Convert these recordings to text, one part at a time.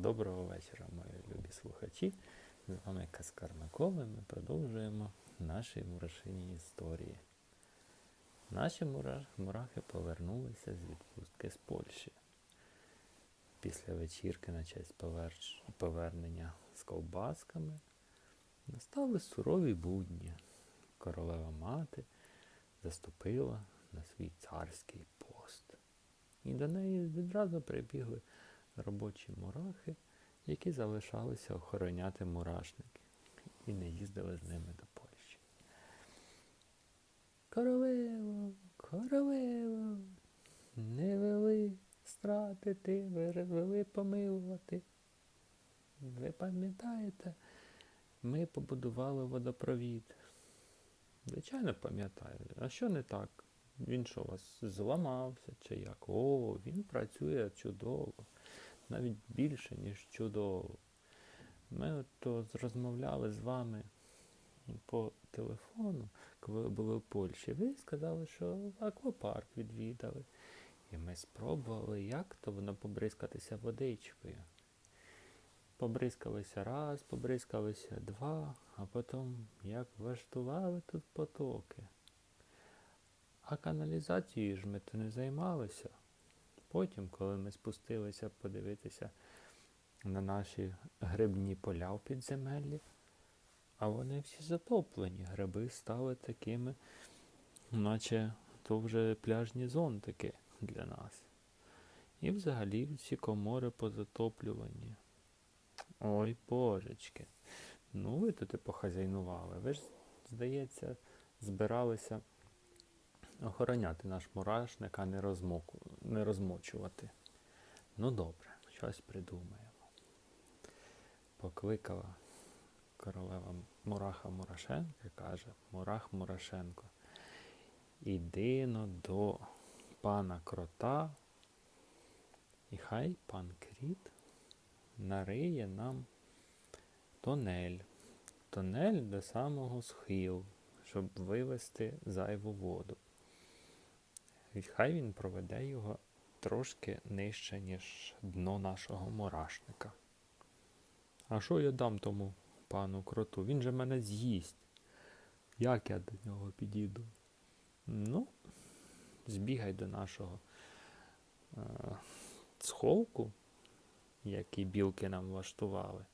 Доброго вечора, мої любі слухачі. З вами Каскар Микола. Ми продовжуємо наші мурашині історії. Наші мурахи повернулися з відпустки з Польщі. Після вечірки на честь повернення з ковбасками настали сурові будні. Королева мати заступила на свій царський пост. І до неї відразу прибігли робочі мурахи, які залишалися охороняти мурашники і не їздили з ними до Польщі. Королево, королево, не вели стратити, вели помилувати. Ви пам'ятаєте, ми побудували водопровід. Звичайно, пам'ятаю. А що не так? Він що, у вас зламався чи як? О, він працює чудово. Навіть більше, ніж чудово. Ми от розмовляли з вами по телефону, коли були в Польщі. Ви сказали, що аквапарк відвідали. І ми спробували, як то воно побризкатися водичкою. Побризкалися раз, побризкалися два, а потім як влаштували тут потоки. А каналізацією ж ми то не займалися. Потім, коли ми спустилися подивитися на наші грибні поля в підземеллі, а вони всі затоплені. Гриби стали такими, наче то вже пляжні зонтики для нас. І взагалі всі комори позатоплювані. Ой, божечки. Ну ви тут і похазяйнували. Ви ж, здається, збиралися охороняти наш мурашник, а не, розмоку, не розмочувати. Ну добре, щось придумаємо. Покликала королева Мураха Мурашенка і каже, Мурах Мурашенко, іди но до пана крота, і хай пан Кріт нариє нам тонель. Тонель до самого схилу, щоб вивести зайву воду. І хай він проведе його трошки нижче, ніж дно нашого мурашника. А що я дам тому пану кроту? Він же мене з'їсть. Як я до нього підійду? Ну, збігай до нашого е, сховку, який білки нам влаштували.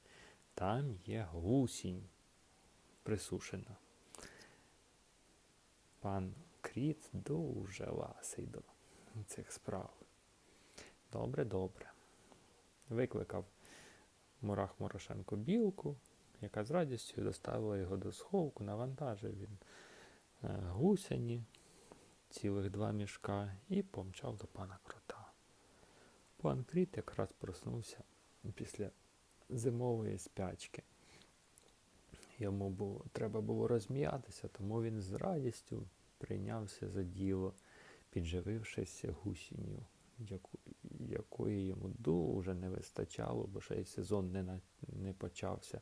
Там є гусінь присушена. Пан Кріт дуже ласий до цих справ. Добре, добре. Викликав Мурах Морошенко білку, яка з радістю доставила його до сховку, навантажив він е, гусяні, цілих два мішка, і помчав до пана крота. Пан Кріт якраз проснувся після зимової спячки. Йому було, треба було розм'ятися, тому він з радістю прийнявся за діло, підживившись гусінню, якої йому дуже не вистачало, бо ще й сезон не, на, не почався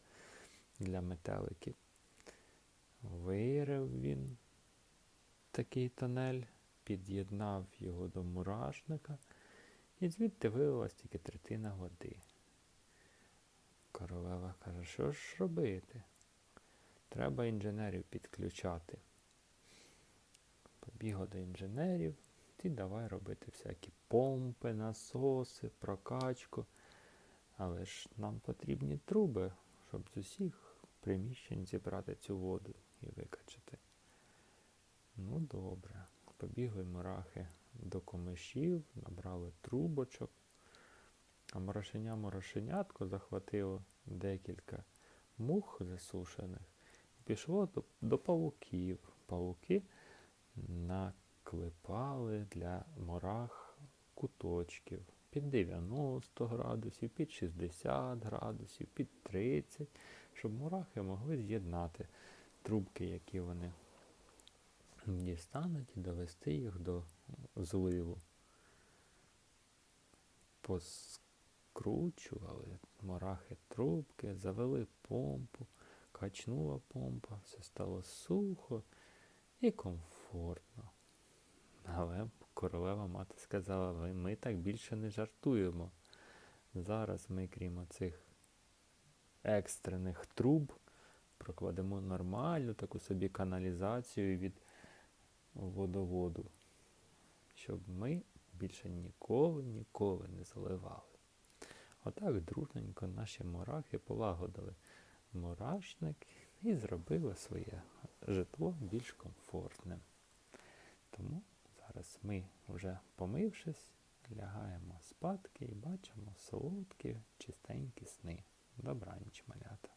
для метеликів. Вирив він такий тонель, під'єднав його до мурашника, і звідти вилилась тільки третина води. Королева каже, що ж робити? Треба інженерів підключати. Побігла до інженерів, ті давай робити всякі помпи, насоси, прокачку. Але ж нам потрібні труби, щоб з усіх приміщень зібрати цю воду і викачати. Ну, добре. Побігли мурахи до комишів, набрали трубочок. А морошеня морошенятко захватило декілька мух засушених і пішло до, до павуків. Павуки наклепали для мурах куточків під 90 градусів, під 60 градусів, під 30, щоб мурахи могли з'єднати трубки, які вони дістануть, і довести їх до зливу. Поскручували мурахи трубки, завели помпу, качнула помпа, все стало сухо і комфортно. Але королева мати сказала, ми так більше не жартуємо. Зараз ми, крім цих екстрених труб, прокладемо нормальну таку собі каналізацію від водоводу, щоб ми більше ніколи, ніколи не заливали. Отак дружненько наші мурахи полагодили мурашник і зробили своє житло більш комфортним. Тому зараз ми, вже помившись, лягаємо спадки і бачимо солодкі, чистенькі сни. Добраніч, малята.